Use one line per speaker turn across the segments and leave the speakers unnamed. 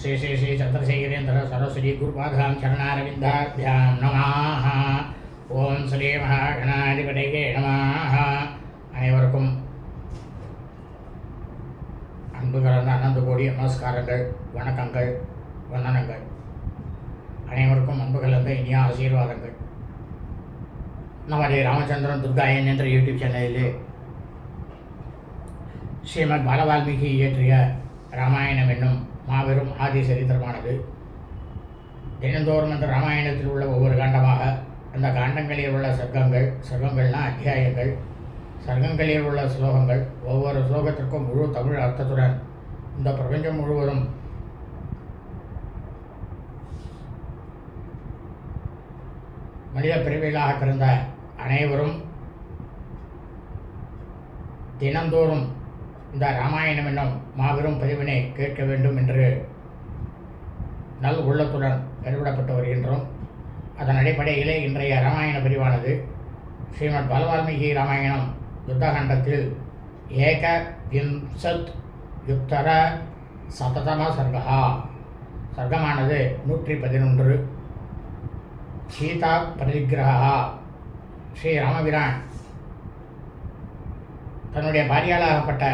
श्री श्री श्री चन्द्रशेखरेन्द्र सरस्वती गुरुपादां चरणारविन्दाभ्यां नमः ஓம் ஸ்ரீ மகாகணாதிபதியே நமः அனைவருக்கும் அன்பு கலந்த அனந்த கோடி நமஸ்காரங்கள் வணக்கங்கள் வந்தனங்கள் அனைவருக்கும் அன்பு கலந்த இனிய ஆசீர்வாதங்கள் நமது ராமச்சந்திரன் துர்காயன் என்ற யூடியூப் சேனலிலே ஸ்ரீமத் பாலவால்மீகி இயற்றிய ராமாயணம் என்னும் மாபெரும் ஆதி சரித்திரமானது. தினந்தோறும் அந்த ராமாயணத்தில் உள்ள ஒவ்வொரு காண்டமாக அந்த காண்டங்களில் உள்ள சர்க்கங்கள் சர்க்கங்கள்னா அத்தியாயங்கள் சர்க்கங்களில் உள்ள ஸ்லோகங்கள் ஒவ்வொரு ஸ்லோகத்திற்கும் முழு தமிழ் அர்த்தத்துடன் இந்த பிரபஞ்சம் முழுவதும் மனித பிரிவிலாக பிறந்த அனைவரும் தினந்தோறும் இந்த ராமாயணம் என்னும் மாபெரும் பதிவினை கேட்க வேண்டும் என்று நல் உள்ளத்துடன் பெருவிடப்பட்டு வருகின்றோம் அதன் அடிப்படையிலே இன்றைய ராமாயண பதிவானது ஸ்ரீமத் பலவால்மீகி ராமாயணம் யுத்தகண்டத்தில் ஏக விம்சத் யுத்தர சததம சர்கா சர்க்கமானது நூற்றி பதினொன்று. சீதா பிரதிகிரகா ஸ்ரீ ராமபிரான் தன்னுடைய பாரியாளாகப்பட்ட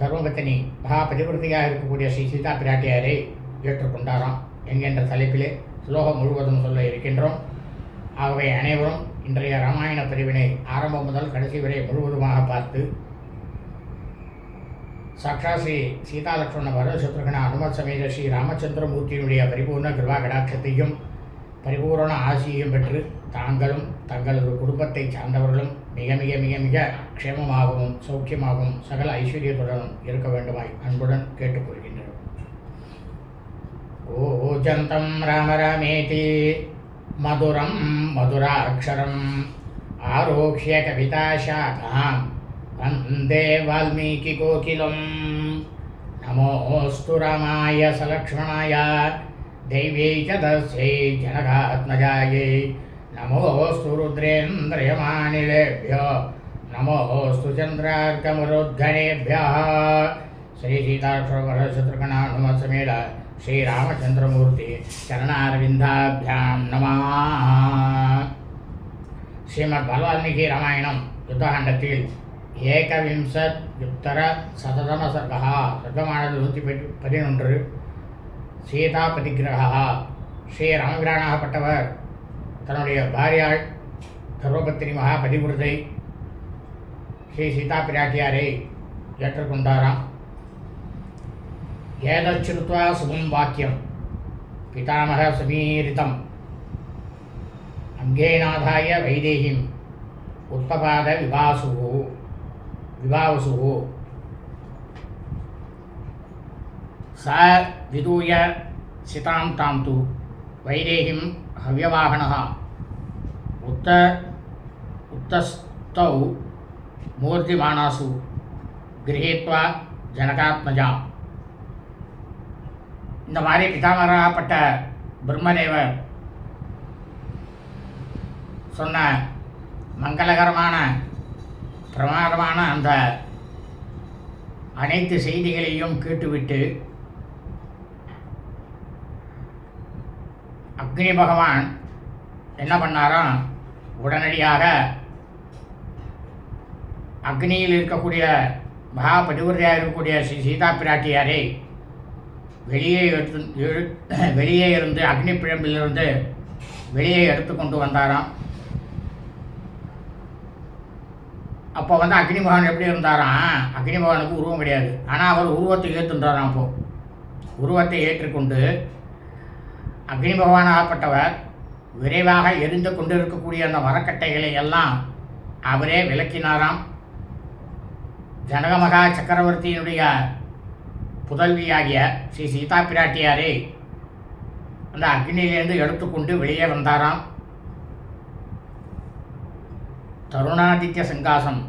தர்மபத்தினி மகா பதிவிருத்தியாக இருக்கக்கூடிய ஸ்ரீ சீதா பிராட்டியாரை ஏற்றுக்கொண்டாராம் என்கின்ற தலைப்பிலே ஸ்லோகம் முழுவதும் சொல்ல இருக்கின்றோம். ஆகவே அனைவரும் இன்றைய ராமாயண பிரிவினை ஆரம்பம் முதல் கடைசி வரை முழுவதுமாக பார்த்து சாக்ஷா ஸ்ரீ சீதா லட்சுமண பரதசத்ருகன அனுமத் சமேத ஸ்ரீ ராமச்சந்திரமூர்த்தியினுடைய பரிபூர்ண கிருபா கடாட்சத்தையும் பரிபூரண ஆசியையும் பெற்று தாங்களும் தங்களது குடும்பத்தை சார்ந்தவர்களும் மிக மிக மிக மிக க்ஷேமமாகவும் சௌக்கியமாகவும் சகல ஐஸ்வர்யத்துடனும் இருக்க வேண்டுமாய் அன்புடன் கேட்டுக்கொள்கின்றனர். ஓஜந்தம் ராமராமேதி மதுரம் மதுராட்சரம் ஆரோக்கிய கவிதாசாகாம் வந்தே வால்மீகி கோகிலம். நமோஸ்து ராமாய சலக்ஷ்மணாய தெய்வே சதஸ்யை ஜனகாத்மஜாயை நமோஸ்து ருத்ரேந்திரயமானிலேபியோ నమోస్తు చంద్రార్కమరోద్ఘనేభ్య శ్రీ సీతాక్షరమరశత్రుఘ్నాధమసమేళ శ్రీరామచంద్రమూర్తి చరణారవిందాభ్యాం నమా శ్రీమద్ భగవాల్మీకి రామాయణం యుద్ధహండతీల్ ஏகவிம்சத்யுத்தர சததம சர்க்கா சர்க்கமானது நூற்றி பெட்டு பதினொன்று சீதா பதிகிரகா ஸ்ரீ ராமகிரானாகப்பட்டவர் தன்னுடைய பாரியாள் கர்வபத்தினி மகா பதிவிருதை ஸ்ரீ சீதா பிராட்டியாரை ஏற்றுக்கொண்டாராம் ஏதச்சுருத்வா சுபம் வாக்கியம் பிதாமக சுமீரிதம் அங்கேநாதாய வைதேகிம் உத்பபாத விபாசு விபாவசு सा विदूय सितां तां तु वैदेहीं हव्यवाहनः उत उत्तस्तौ मूर्तिमानासु गृहीत्वा जनकात्मजा இந்த மாதிரி பிதாமராகப்பட்ட பிரம்மதேவர் சொன்ன மங்களகரமான பிரமாதமான அந்த அனைத்து செய்திகளையும் கேட்டுவிட்டு அக்னி பகவான் என்ன பண்ணாராம் உடனடியாக அக்னியில் இருக்கக்கூடிய மகா பதிவுரையாக இருக்கக்கூடிய ஸ்ரீ சீதா பிராட்டியாரை வெளியே எடுத்து எழு- வெளியே இருந்து அக்னி பிழம்பிலிருந்து வெளியே எடுத்து கொண்டு வந்தாராம். அப்போ வந்து அக்னி மகான் எப்படி இருந்தாராம்? அக்னி மகானுக்கு உருவம் கிடையாது. ஆனால் அவர் உருவத்தை ஏற்றுன்றாராம் அப்போ. உருவத்தை ஏற்றுக்கொண்டு அக்னி பகவானாகப்பட்டவர் விரைவாக எரிந்து கொண்டிருக்கக்கூடிய அந்த மரக்கட்டைகளை எல்லாம் அவரே விளக்கினாராம். ஜனகமகா சக்கரவர்த்தியினுடைய புதல்வியாகிய ஸ்ரீ சீதா பிராட்டியாரை அந்த அக்னியிலேருந்து எடுத்துக்கொண்டு வெளியே வந்தாராம். தருணாதித்ய சிங்காசம்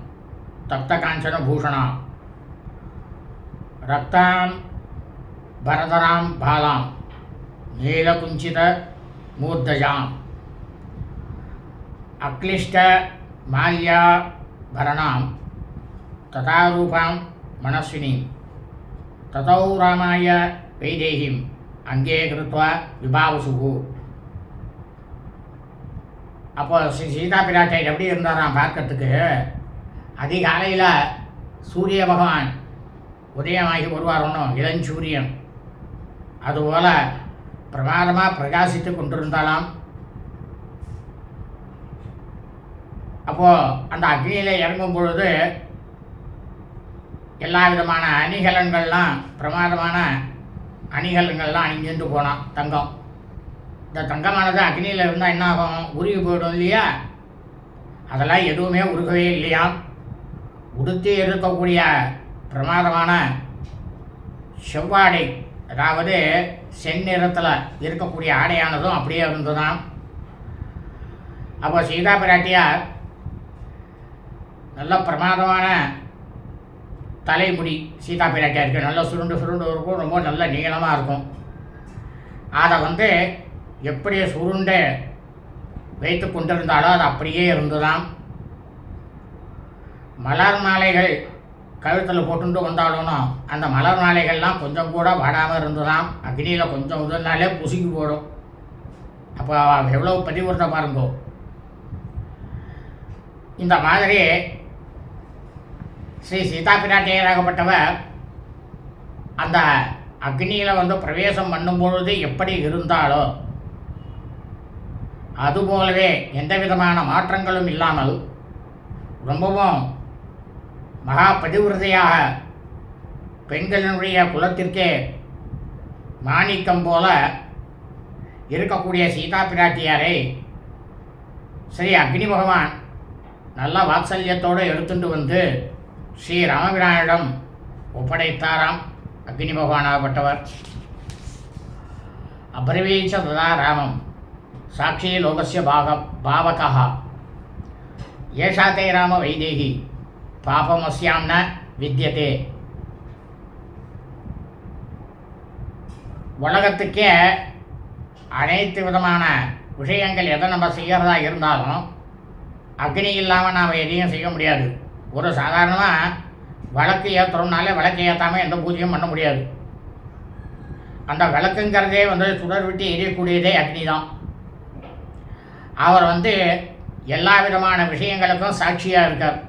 தப்த காஞ்சன பூஷணா ரத்தாம் பரதராம் பாலாம் நீலகுஞ்சித மூர்தஜாம் அக்லிஷ்ட மால்யா பரணாம் ததாரூபாம் மனஸ்வினீம் ததௌ ராமாய வைதேகிம் அங்கே கிருத்வா விபாவசுகு அப்போ ஸ்ரீ சீதா பிராட்டை எப்படி இருந்தாராம் பார்க்கறதுக்கு? அதிகாலையில் சூரிய பகவான் உதயமாகி வருவார் ஒன்றும் இளஞ்சூரியன் அதுபோல் பிரமாதமாக பிரகாசித்து கொண்டிருந்தாலாம். அப்போது அந்த அக்னியில் இறங்கும் பொழுது எல்லா விதமான அணிகலன்கள்லாம் பிரமாதமான அணிகலன்கள்லாம் அணிஞ்சுட்டு போனான் தங்கம். இந்த தங்கமானது அக்னியில் இருந்தால் என்ன ஆகும் உருகி போயிடும் இல்லையா? அதெல்லாம் எதுவுமே உருகவே இல்லையாம் உடுத்தி இருக்கக்கூடிய பிரமாதமான செவ்வாடை அதாவது செந்நிறத்தில் இருக்கக்கூடிய ஆடையானதும் அப்படியே இருந்ததாம் அப்போ சீதா பிராட்டியார் நல்ல பிரமாதமான தலைமுடி சீதா பிராட்டியாக இருக்குது நல்லா சுருண்டு சுருண்டு இருக்கும். ரொம்ப நல்ல நீளமாக இருக்கும். அதை வந்து எப்படி சுருண்டு வைத்து கொண்டிருந்தாலோ அது அப்படியே இருந்துதான். மலர் மாலைகள் கழுத்தில் போட்டுட்டு வந்தாலும்னா அந்த மலர் மாலைகள்லாம் கொஞ்சம் கூட வாடாமல் இருந்துதான். அக்னியில் கொஞ்சம் உதறினாலே புசுங்கி போடும். அப்போ எவ்வளோ பதிவுறுத்த பாருங்கோ. இந்த மாதிரி ஸ்ரீ சீதா பிராட்டியராகப்பட்டவர் அந்த அக்னியில் வந்து பிரவேசம் பண்ணும்பொழுது எப்படி இருந்தாலோ அதுபோலவே எந்த விதமான மாற்றங்களும் இல்லாமல் ரொம்பவும் மகா பதிவிரதையாக பெண்களினுடைய குலத்திற்கே மாணிக்கம் போல இருக்கக்கூடிய சீதா பிராட்டியாரை ஸ்ரீ அக்னி பகவான் நல்ல வாத்சல்யத்தோடு எடுத்துட்டு வந்து ஸ்ரீ ராமபிரானிடம் ஒப்படைத்தாராம். அக்னி பகவானாகப்பட்டவர். அப்ரவீச்ச ததா ராமம் சாட்சி லோகசிய பாக பாவகா ஏஷா தே ராம வைதேகி. பாபமஸ்யாம் ந வித்தியதே உலகத்துக்கே அனைத்து விதமான விஷயங்கள் எதை நம்ம செய்கிறதா இருந்தாலும் அக்னி இல்லாமல் நாம் எதையும் செய்ய முடியாது. ஒரு சாதாரணமாக விளக்கு ஏற்றுறோம்னாலே விளக்கு ஏற்றாமல் எந்த பூஜையும் பண்ண முடியாது. அந்த விளக்குங்கிறதே வந்து சுடர் விட்டு எரியக்கூடியதே அக்னி தான் அவர் வந்து எல்லா விதமான விஷயங்களுக்கும் சாட்சியாக இருக்கார்.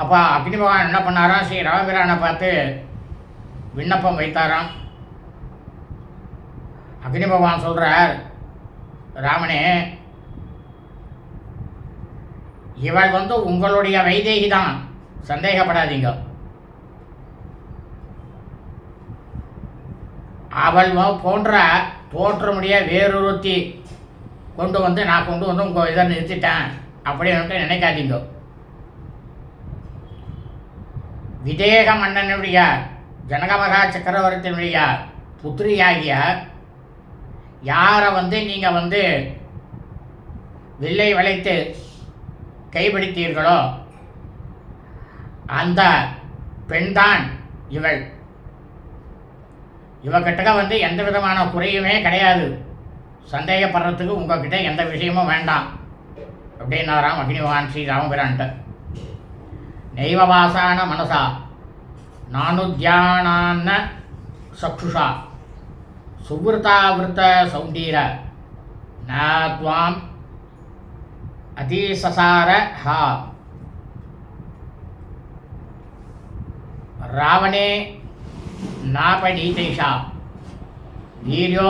அப்போ அக்னி பகவான் என்ன பண்ணாராம்? ஸ்ரீ ராமபிரானை பார்த்து விண்ணப்பம் வைத்தாராம். அக்னி பகவான் சொல்கிறார் ராமனே இவள் வந்து உங்களுடைய வைதேகி தான் சந்தேகப்படாதீங்க. அவள் போன்ற தோற்றமுடைய வேறொருத்தி கொண்டு வந்து நான் கொண்டு வந்து உங்கள் இதை நிறுத்திட்டேன். அப்படின்னு நினைக்காதீங்க. விதேக மன்னனுடைய ஜனகமகா சக்கரவர்த்தியினுடைய புத்திரியாகிய யாரை வந்து நீங்கள் வந்து வில்லை வளைத்து கைப்பிடித்தீர்களோ? அந்த பெண்தான் இவள். இவகிட்ட வந்து எந்த விதமான குறையுமே கிடையாது. சந்தேகப்படுறதுக்கு உங்ககிட்ட எந்த விஷயமும் வேண்டாம். அப்படின்னாராம் அக்னிவான் ஸ்ரீ ராமபிரான்ட்ட நெய்வவாசான மனசா? நானுத்யானான்ன சக்ஷுஷா? சுவிருத்தாவிருத்த சௌண்டீர? நாத்வாம் துவாம் அதிசசார ஹா ராவணே நாபடீதைஷா வீர்யோ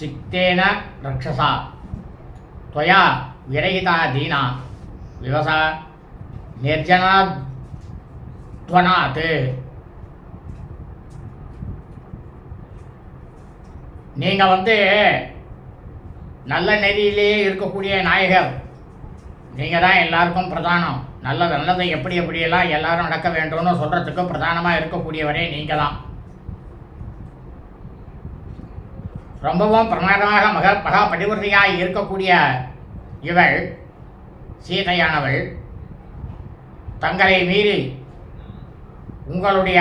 சிக்தேன ரக்ஷசா त्वया विरहिता दीना विवसा निर्जनाध्वनात् நீங்கள் வந்து நல்ல நெறியிலேயே இருக்கக்கூடிய நாயகர். நீங்கள் தான் எல்லாருக்கும் பிரதானம். நல்லது நல்லதை எப்படி எப்படியெல்லாம் எல்லாரும் நடக்க வேண்டும்னு சொல்கிறதுக்கு பிரதானமாக இருக்கக்கூடியவரே நீங்கள் தான் ரொம்பவும் பிரமாதமாக மக மகா படிவர்த்தியாக இருக்கக்கூடிய இவள் சீதையானவள் தங்களை மீறி உங்களுடைய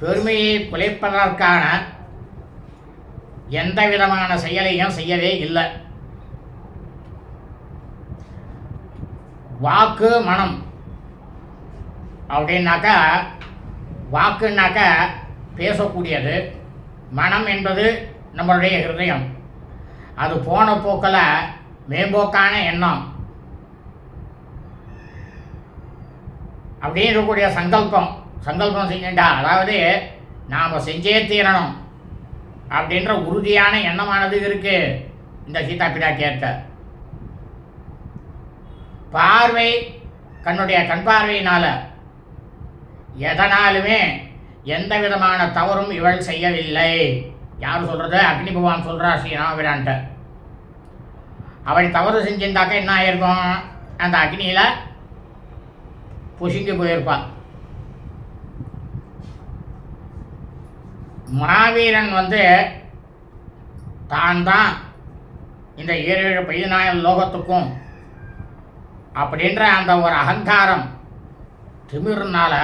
பெருமையை குலைப்பதற்கான எந்த விதமான செயலையும் செய்யவே இல்லை. வாக்கு மனம் அப்படின்னாக்கா வாக்குனாக்க பேசக்கூடியது. மனம் என்பது நம்மளுடைய ஹிருதயம். அது போன போக்கில் மேம்போக்கான எண்ணம். அப்படின்னு இருக்கக்கூடிய சங்கல்பம். சங்கல்பம் செஞ்சுட்டா அதாவது நாம் செஞ்சே தீரணும். அப்படின்ற உறுதியான எண்ணமானது இருக்கு. இந்த சீதா பிராட்டியர்கிட்ட பார்வை கண்ணுடைய கண் பார்வையினால எதனாலுமே எந்த விதமான தவறும் இவள் செய்யவில்லை. யார் சொல்றது? அக்னி பகவான் சொல்றா ஸ்ரீராமபிரான்ட்ட. அவள் தவறு செஞ்சிருந்தாக்க என்ன ஆயிருக்கும்? அந்த அக்னியில புசுங்கி போயிருப்பாள் மாவீரன் வந்து தான் தான் இந்த ஏழு பதினாயிரம் லோகத்துக்கும் அப்படின்ற அந்த ஒரு அகங்காரம் திமிர்னால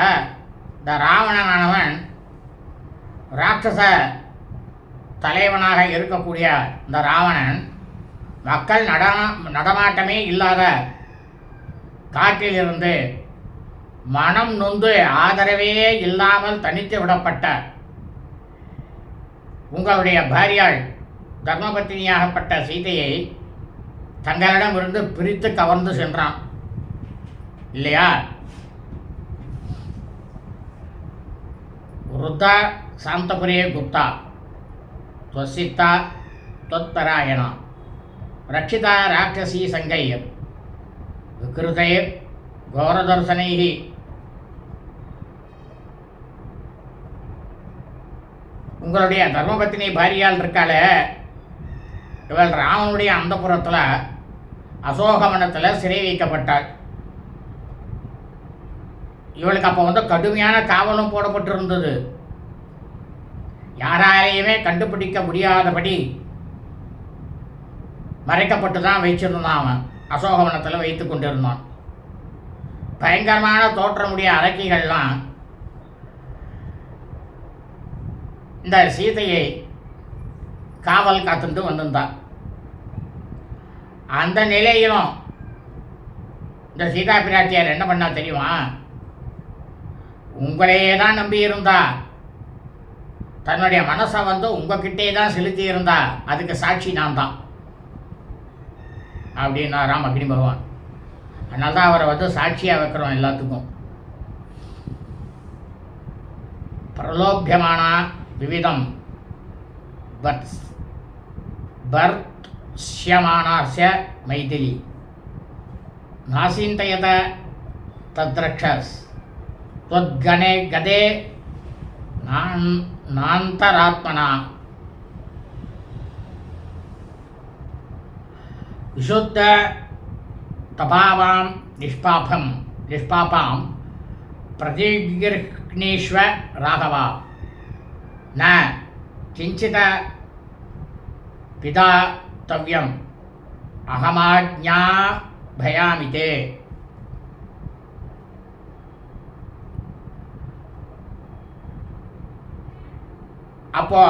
இந்த ராவணனானவன் ராட்சச தலைவனாக இருக்கக்கூடிய இந்த ராவணன் மக்கள் நட நடமாட்டமே இல்லாத காட்டிலிருந்து மனம் நொந்து ஆதரவே இல்லாமல் தனித்து விடப்பட்ட உங்களுடைய பாரியாள் தர்மபத்தினியாகப்பட்ட சீதையை தங்களிடமிருந்து பிரித்து கவர்ந்து சென்றான். இல்லையா? ருத்தா சாந்தபுரிய குப்தா துவசித்தா தொத்பராயணா ரட்சிதா ராட்சசி சங்கை விகிருதே கௌரதர்சனை உங்களுடைய தர்மபத்தினி பாரியால் இருக்காளே. இவள் ராமனுடைய அந்தப்புறத்தில் அசோகவனத்தில் சிறை வைக்கப்பட்டாள். இவளுக்கு அப்போ வந்து கடுமையான காவலும் போடப்பட்டிருந்தது. யாராலையுமே கண்டுபிடிக்க முடியாதபடி மறைக்கப்பட்டு தான் வைச்சிருந்தான் அவன். அசோகவனத்தில் வைத்து கொண்டிருந்தான். பயங்கரமான தோற்றமுடைய அரக்கிகள்லாம் இந்த சீதையை காவல் காத்துட்டு வந்திருந்தான் அந்த நிலையிலும் இந்த சீதா பிராட்டியார் என்ன பண்ணா தெரியுமா? உங்களையே தான் நம்பி இருந்தா தன்னுடைய மனசை வந்து உங்ககிட்டே தான் செலுத்தி இருந்தா அதுக்கு சாட்சி நான் தான் அப்படின்னா ராம் அக்னி பகவான். அதனால தான் அவரை வந்து சாட்சியாக வைக்கிறோம் எல்லாத்துக்கும். பிரலோபியமானா விவிதம் பர்த் பர்த்ஷ்யமானாஸ்ய மைதிலி நாசிந்தயத தத்ரக்ஷஸ் त्वद्गणे गदे नान् नान्तरात्मना विशुद्ध तभावां निष्पापं निष्पापां प्रतिगृह्णीष्व राघवा न किञ्चित् पिदातव्यम् अहमाज्ञाभयामि ते அப்போ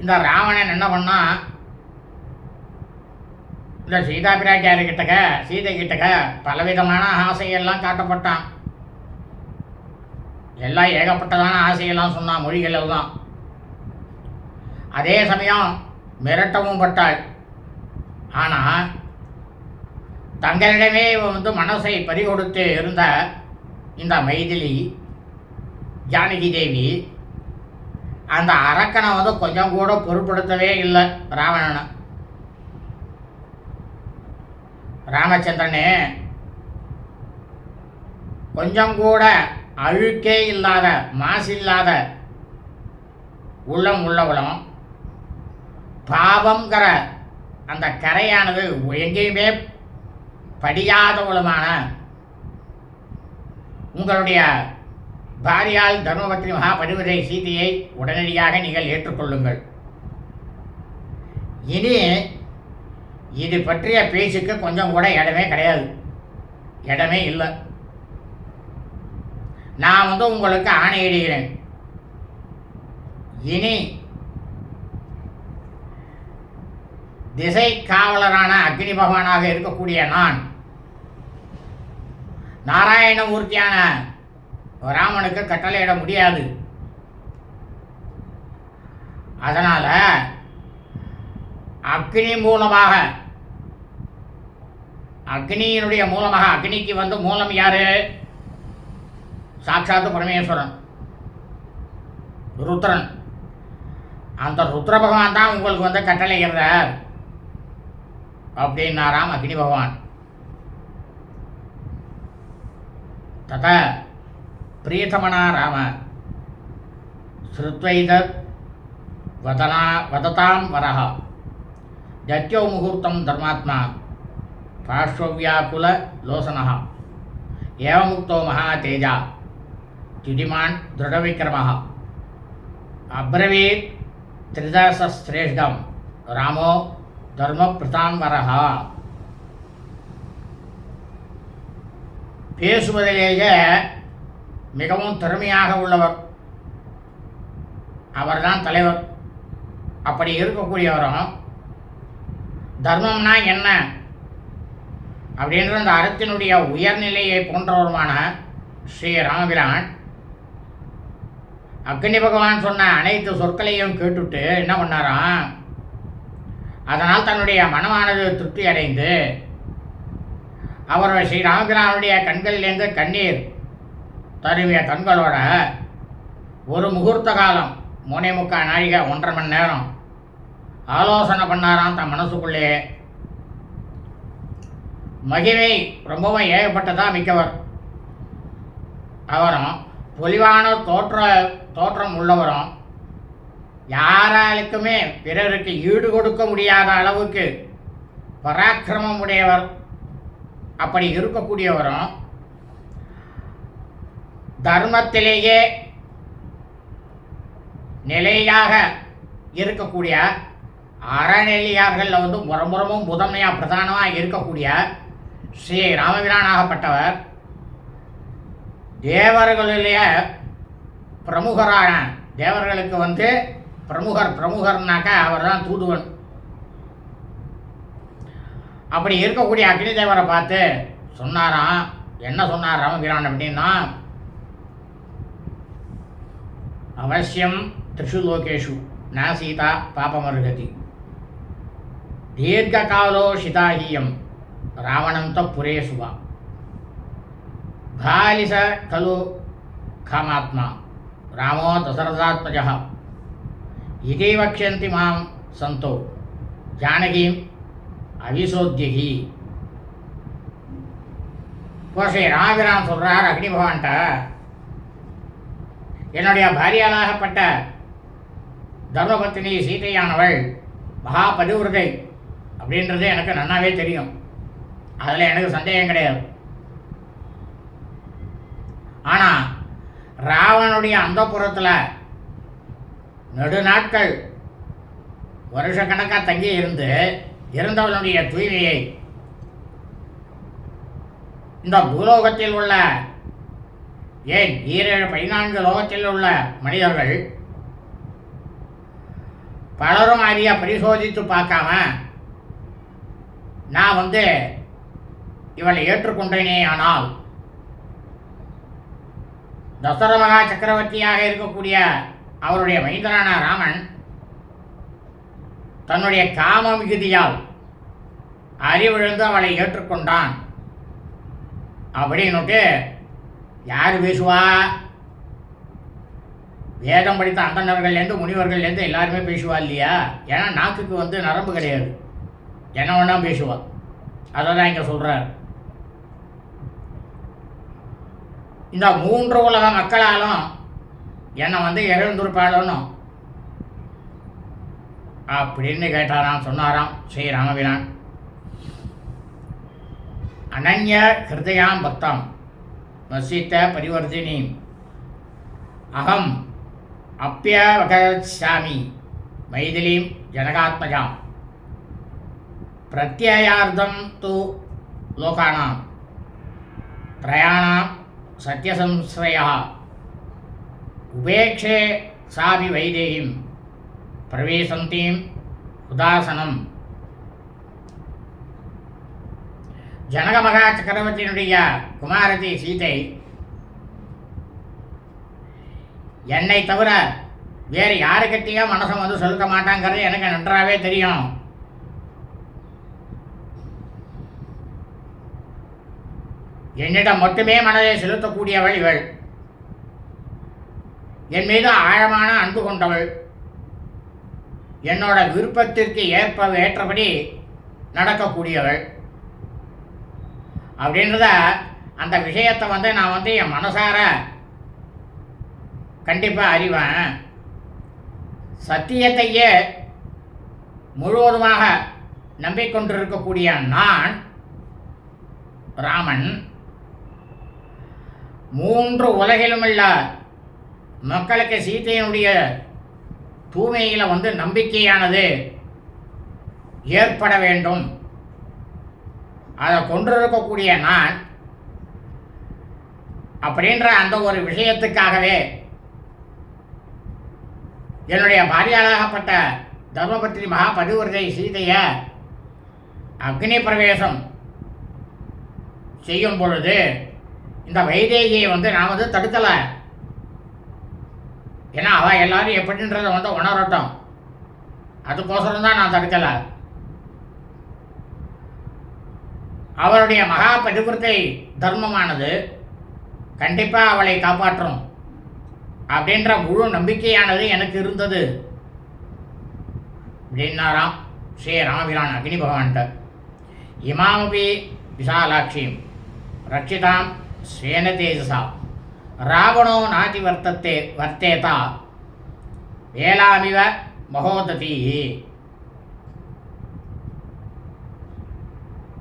இந்த ராவணன் என்ன பண்ணா இந்த சீதா பிராட்டியார் கிட்டக்க சீதை கிட்டக்க பலவிதமான ஆசையெல்லாம் காட்டப்பட்டான் எல்லாம் ஏகப்பட்டதான ஆசையெல்லாம் சொன்னான் மொழிகள் தான் அதே சமயம் மிரட்டவும் பட்டாள். ஆனால் தங்களிடமே வந்து மனசை பறிகொடுத்து இருந்த இந்த மைதிலி ஜானகி தேவி அந்த அரக்கனை வந்து கொஞ்சம் கூட பொருட்படுத்தவே இல்லை ராவணனை. ராமச்சந்திரனே கொஞ்சம் கூட அழுக்கே இல்லாத மாசில்லாத உள்ளம் உள்ளவளும் பாவங்கிற அந்த கரையானது எங்கேயுமே படியாதவளுமான உங்களுடைய பாரியால் தர்மபத்ரி மகா பரிவரை சீதையை உடனடியாக நீங்கள் ஏற்றுக்கொள்ளுங்கள். இனி இது பற்றிய பேச்சுக்கு கொஞ்சம் கூட இடமே கிடையாது. இடமே இல்லை. நான் வந்து உங்களுக்கு ஆணையிடுகிறேன். இனி திசை காவலரான அக்னி பகவானாக இருக்கக்கூடிய நான் நாராயணமூர்த்தியான ராமனுக்கு கட்டளையிட முடியாது. அதனால் அக்னி மூலமாக அக்னியினுடைய மூலமாக அக்னிக்கு வந்து மூலம் யாரு? சாட்சாத்து பரமேஸ்வரன். ருத்ரன். அந்த ருத்ர பகவான் தான் உங்களுக்கு வந்து கட்டளைகிறார் அப்படின்னாராம் அக்னி பகவான். தத பிரீதமனா ராம. ஸ்ருத்வைதத் வதனா வததாம் வரஹா. ஜத்தியோ முகூர்த்தம் தர்மாத்மா. பார்ஷ்வவியாக்குல லோசனா ஏவமுக்தோ மகா தேஜா. திடிமான் திருடவிக்ரமः அப்ரவீத் திரிதாசஸ்ரேஷ்டம் ராமோ தர்மபிரதாம்பரஹ பேசுவதிலேயே மிகவும் திறமையாக உள்ளவர். அவர்தான் தலைவர். அப்படி இருக்கக்கூடியவரும் தர்மம்னா என்ன? அப்படின்ற அந்த அறத்தினுடைய உயர்நிலையை போன்றவருமான ஸ்ரீ ராமபிரான் அக்னி பகவான் சொன்ன அனைத்து சொற்களையும் கேட்டுட்டு என்ன பண்ணாராம்? அதனால் தன்னுடைய மனமானது திருப்தி அடைந்து அவர் ஸ்ரீ ராமபிரானுடைய கண்களிலேருந்து கண்ணீர் தருவிய கண்களோட ஒரு முகூர்த்த காலம் மூணே முக்கால் நாழிகை ஒன்றரை மணி நேரம் ஆலோசனை பண்ணாராம் தன் மனசுக்குள்ளே. மகிமை ரொம்பவும் ஏகப்பட்டதாக மிக்கவர். அவரும் பொலிவான தோற்ற தோற்றம் உள்ளவரும் யாராலுக்குமே பிறருக்கு ஈடு கொடுக்க முடியாத அளவுக்கு பராக்கிரமம் உடையவர் அப்படி இருக்கக்கூடியவரும் தர்மத்திலேயே நிலையாக இருக்கக்கூடிய அறநெல்லியார்களில் வந்து முறமுறமும் முதன்மையாக பிரதானமாக இருக்கக்கூடிய ஸ்ரீ ராமபிரானாகப்பட்டவர் தேவர்களிலேயே பிரமுகரான தேவர்களுக்கு வந்து பிரமுகர் பிரமுகர்னாக்கா அவர் தான் தூதுவன். அப்படி இருக்கக்கூடிய அக்னி தேவரை பார்த்து சொன்னாராம் என்ன சொன்னார் ராமபிரான் அப்படின்னா அவசியம் திரிஷு லோகேஷு நா சீதா பாபமருகதி. தீர்க்ககாலோ சிதாஹியம் ராவணம் த புரேசுவா சுவா பாலிச கலு காமாத்மா ராமோ தசரதாத்மஜ இதை வக்ஷந்தி மாம் சந்தோ ஜானகீம் அவிசோத்தியகி இப்போ ஸ்ரீ ராமபிரான் சொல்கிறார் அக்னி பகவான்கிட்ட என்னுடைய பாரியாளாகப்பட்ட தர்மபத்தினி சீதையானவள் மகா பதிவிரதை அப்படின்றது எனக்கு நன்னாவே தெரியும். அதில் எனக்கு சந்தேகம் கிடையாது. ஆனால் ராவனுடைய அந்த புறத்தில் நெடுநாட்கள் வருஷக்கணக்காக தங்கி இருந்து இருந்தவனுடைய தூய்மையை இந்த பூலோகத்தில் உள்ள ஏன் ஈரேழு பதினான்கு லோகத்தில் உள்ள மனிதர்கள் பலரும் அறிய பரிசோதித்து பார்க்காம நான் வந்து இவளை ஏற்றுக்கொண்டேனே ஆனால் தசர மகா சக்கரவர்த்தியாக இருக்கக்கூடிய அவருடைய மைந்தனான ராமன் தன்னுடைய காம மிகுதியால் அறிவிழந்து அவளை ஏற்றுக்கொண்டான். அப்படின்னுட்டு யார் பேசுவா? வேதம் படித்த அந்தனர்கள்லேருந்து முனிவர்கள்லேருந்து எல்லாருமே பேசுவா இல்லையா? ஏன்னா நாக்குக்கு வந்து நரம்பு கிடையாது. என்ன வேணா பேசுவா. அதை தான் இங்கே சொல்கிறார் இந்த மூன்று உலக மக்களாலும் என்னை வந்து எழுந்திருப்பாளனும் அப்படின்னு கேட்டாராம் சொன்னாராம் ஸ்ரீ ராமபிரான். அனன்ய ஹிருதயாம் பக்தாம் வசித்த பரிவர்த்தினி அகம் அப்பியவகாமி மைதிலீம் ஜனகாத்மஜாம். பிரத்யார்த்தம் தூ லோகானாம் பிரயாணம் சத்யசம்ஸ்ரயா உபேக்ஷே சாபி வைதேகிம். பிரவேசந்தீம் உதாசனம். ஜனக மகா சக்கரவர்த்தியினுடைய குமாரதி சீதை. என்னை தவிர வேறு யாருக்கிட்டேயும் மனசம் வந்து சொல்லிக்க மாட்டாங்கிறது எனக்கு நன்றாகவே தெரியும். என்னிடம் மட்டுமே மனதை செலுத்தக்கூடியவள் இவள். என் மீது ஆழமான அன்பு கொண்டவள். என்னோட விருப்பத்திற்கு ஏற்ப ஏற்றபடி நடக்கக்கூடியவள். அப்படின்றத அந்த விஷயத்தை வந்து நான் வந்து என் மனசார கண்டிப்பாக அறிவேன். சத்தியத்தையே முழுவதுமாக நம்பிக்கொண்டிருக்கக்கூடிய நான் ராமன். மூன்று உலகிலுமுள்ள மக்களுக்கு சீதையினுடைய தூய்மையில் வந்து நம்பிக்கையானது ஏற்பட வேண்டும். அதை கொண்டிருக்கக்கூடிய நான் அப்படின்ற அந்த ஒரு விஷயத்துக்காகவே என்னுடைய பாரியாளாகப்பட்ட தர்மபத்ரி மகாபதிவிரதை சீதையை அக்னி பிரவேசம் செய்யும் பொழுது இந்த வைதேகியை வந்து நான் வந்து தடுக்கலை. ஏன்னா அவள் எல்லாரும் எப்படின்றத வந்து உணரட்டும். அதுக்கோசரம் தான் நான் தடுக்கலை. அவருடைய மகா பதிவிரத்தை தர்மமானது கண்டிப்பாக அவளை காப்பாற்றும் அப்படின்ற முழு நம்பிக்கையானது எனக்கு இருந்தது. அப்படின்னாராம் ஸ்ரீ ராமபிரான் அக்னி பகவான்கிட்ட. இமாமபி விசாலாட்சியும் ரட்சிதாம் ஸ்வேன தேஜசா. ராவணோ நாதி வர்த்தத்தே வர்த்தேதா. வேளாமிவ மகோததி.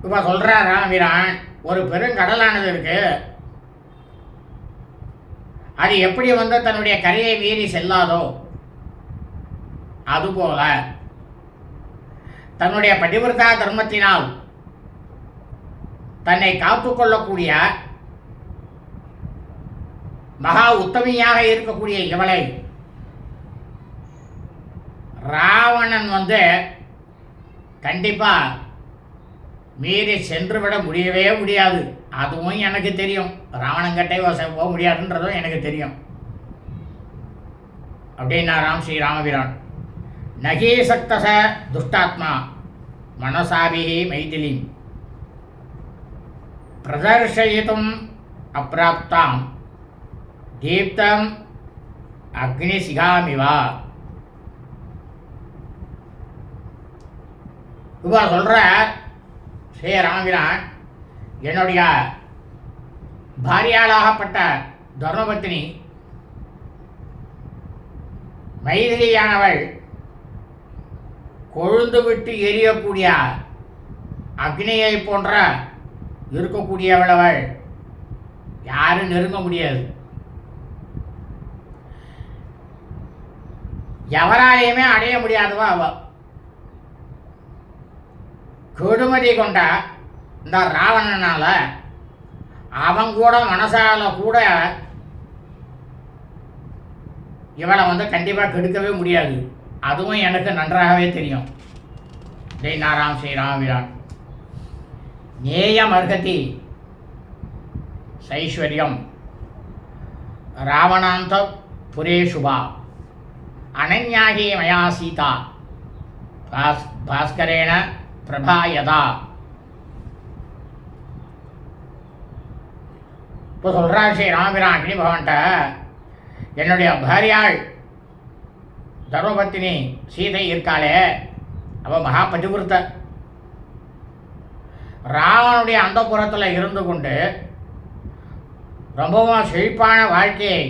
இப்போ சொல்கிறார் ராமபிரான் ஒரு பெருங்கடலானது இருக்கு. அது எப்படி வந்து தன்னுடைய கரையை மீறி செல்லாதோ அதுபோல தன்னுடைய பதிவிரதா தர்மத்தினால் தன்னை காத்துக்கொள்ளக்கூடிய மகா உத்தமியாக இருக்கக்கூடிய இவளை. ராவணன் வந்து கண்டிப்பா மீறி சென்று விட முடியவே முடியாது. அதுவும் எனக்கு தெரியும். ராவணங்கிட்டே வச- போக முடியாதுன்றதும் எனக்கு தெரியும். அப்படின்னா ராம் ஸ்ரீ ராமபிரான். நகீசக்தச துஷ்டாத்மா மனசாபிகி மைதிலிம் பிரதர்ஷயித்தும் அப்பிராப்தாம் தீப்தம் அக்னிசிகாமிவா இப்போ சொல்கிற ஸ்ரீ ராமகிரான் என்னுடைய பாரியாளாகப்பட்ட தர்மபத்தினி மைதிலியானவள் கொழுந்து விட்டு எரியக்கூடிய அக்னியை போன்ற இருக்கக்கூடியவள் அவள். யாரும் நெருங்க முடியாது. எவராலையுமே அடைய முடியாதவா அவ. கெடுமதி கொண்ட இந்த ராவணனால அவன் கூட மனசால கூட இவளை வந்து கண்டிப்பாக கெடுக்கவே முடியாது. அதுவும் எனக்கு நன்றாகவே தெரியும். ஜெய் நாராம் ஸ்ரீ ராமிரான் நேயம் அர்ஹதி சைஸ்வர்யம். ராவணாந்த புரேசுபா அனன்யாகி மயா சீதா. பாஸ் பாஸ்கரேண பிரபா யதா இப்போ சொல்கிறார் ஸ்ரீ ராமபிரான் அக்னி பகவான்கிட்ட என்னுடைய பாரியாள் தர்மபத்தினி சீதை இருக்காளே அவள் மகா பதிவிருத்த ராவனுடைய அந்த புறத்தில் இருந்து கொண்டு ரொம்பவும் செழிப்பான வாழ்க்கையை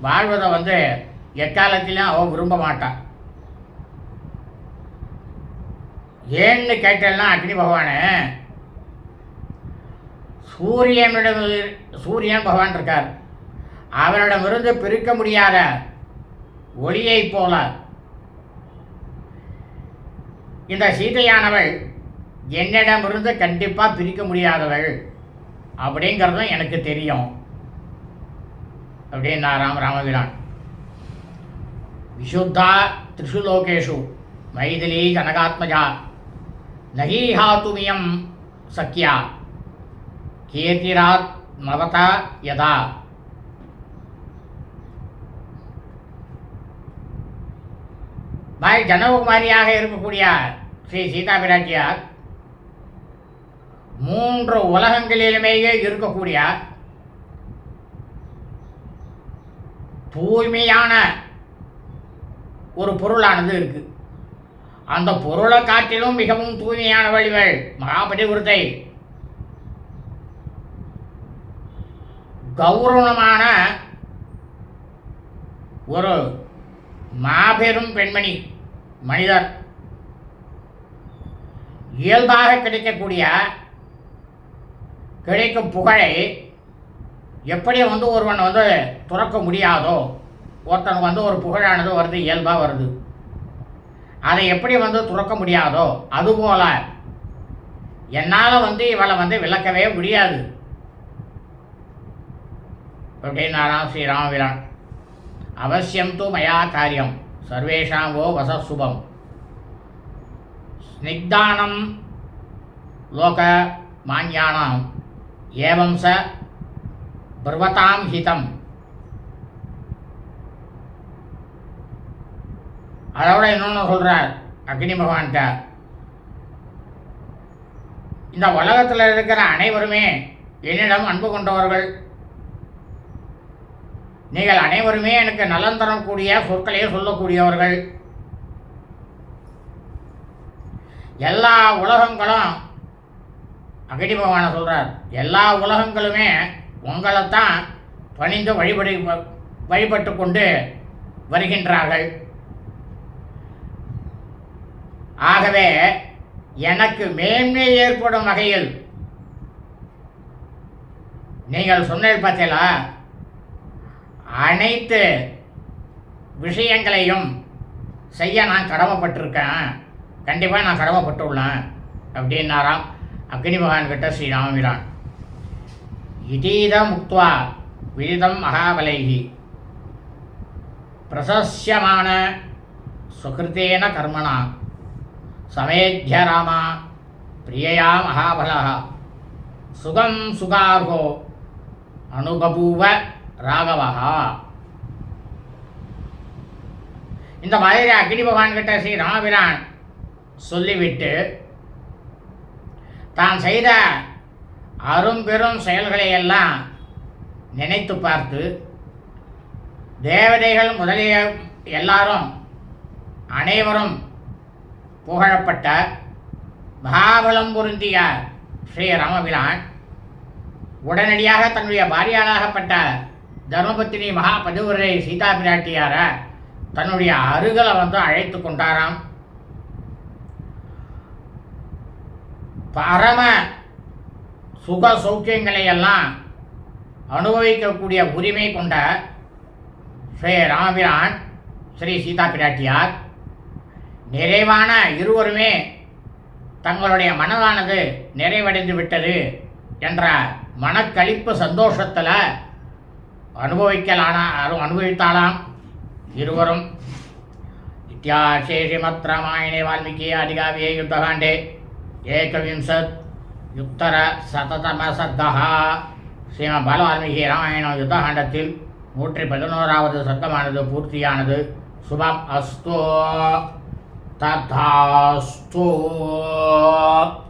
வாழ்வதை வந்து எக்காலத்திலையும் அவள் விரும்ப மாட்டாள் ஏன்னு கேட்டேன்னா அக்னி பகவானே சூரியனிடம் சூரியன் பகவான் இருக்கார். அவரிடமிருந்து பிரிக்க முடியாத ஒளியைப் போல இந்த சீதையானவள் என்னிடமிருந்து கண்டிப்பாக பிரிக்க முடியாதவள் அப்படிங்கிறதும் எனக்கு தெரியும். அப்படின்னா ராம் ராமபிரான் விசுத்தா திரிஷு லோகேஷு மைதிலி ஜனகாத்மஜா நகீஹாத்துமியம் சக்கியா கீர்த்திராத் மவதா யதா பாய் ஜனகுமாரியாக இருக்கக்கூடிய ஸ்ரீ சீதா பிராட்டியார் மூன்று உலகங்களிலுமே இருக்கக்கூடிய தூய்மையான ஒரு பொருளானது இருக்கு. அந்த பொருளை காட்டிலும் மிகவும் தூய்மையான இவள் மகாபதிவிருத்தை கௌரவமான ஒரு மாபெரும் பெண்மணி மனிதர். இயல்பாக கிடைக்கக்கூடிய கிடைக்கும் புகழை எப்படி வந்து ஒருவன் வந்து துறக்க முடியாதோ ஒருத்தனுக்கு வந்து ஒரு புகழானது வருது இயல்பாக வருது. அதை எப்படி வந்து துறக்க முடியாதோ அதுபோல என்னால் வந்து இவளை வந்து விளக்கவே முடியாது. அப்படின்னாராம் ஸ்ரீ ராமபிரான் அவசியம் தூ மயா காரியம் சர்வேஷாங்கோ வச வசசுபம் ஸ்னிக்தானம் லோக மான்யானாம் ஏவம் ச பிரவதாம் ஹிதம். அதோட இன்னொன்று சொல்கிறார் அக்னி பகவான்கிட்ட. இந்த உலகத்தில் இருக்கிற அனைவருமே என்னிடம் அன்பு கொண்டவர்கள். நீங்கள் அனைவருமே எனக்கு நலன் தரக்கூடிய சொற்களையே சொல்லக்கூடியவர்கள். எல்லா உலகங்களும் அகடி பகவானை சொல்கிறார் எல்லா உலகங்களுமே உங்களைத்தான் பணிந்து வழிபடு வழிபட்டு கொண்டு வருகின்றார்கள். ஆகவே எனக்கு மேன்மை ஏற்படும் வகையில் நீங்கள் சொன்னீர்கள் பார்த்தீங்களா? அனைத்து விஷயங்களையும் செய்ய நான் கடமைப்பட்டிருக்கேன். கண்டிப்பாக நான் கடமைப்பட்டுள்ளேன் அப்படின்னாராம் அக்னி பகவான் கிட்ட ஸ்ரீராமபிரான். இதீதம் முக்துவா விதிதம் மகாபலைகி பிரசஸ்யமான சுகிருத்தேன கர்மணா. சமேத்ய ராமா பிரியயா மகாபலா. சுகம் சுகார்கோ. அனுபபூவ ராகவஹா இந்த மாதிரி அக்னி பகவான் கிட்ட ஸ்ரீ ராமபிரான் சொல்லிவிட்டு தான் செய்த அரும்பெரும் செயல்களை எல்லாம் நினைத்து பார்த்து தேவதைகள் முதலிய எல்லாரும் அனைவரும் புகழப்பட்ட மகாபலம் பொருந்திய ஸ்ரீ ராமபிரான் உடனடியாக தன்னுடைய பாரியாளாகப்பட்ட தர்மபத்தினி மகா பதிவுரை சீதா பிராட்டியார தன்னுடைய அருகலை வந்து அழைத்து கொண்டாராம். பரம சுக சௌக்கியங்களை எல்லாம் அனுபவிக்கக்கூடிய உரிமை கொண்ட ஸ்ரீ ராமபிரான் ஸ்ரீ சீதா பிராட்டியார் நிறைவான இருவருமே தங்களுடைய மனதானது நிறைவடைந்து விட்டது என்ற மனக்களிப்பு சந்தோஷத்தில் அனுபவிக்கலான அரு- அனுபவித்தாலாம் இருவரும். இத்தியாசே ஸ்ரீமத் ராமாயணே வால்மீகி அதிகாவியே யுத்தகாண்டே. ஏகவிம்சத் யுத்தர சததம சர்க்கா ஸ்ரீம பல வால்மீகி ராமாயணம் யுத்தகாண்டத்தில் நூற்றி பதினோராவது சத்தமானது பூர்த்தியானது. சுபம் அஸ்தோ. 他他做。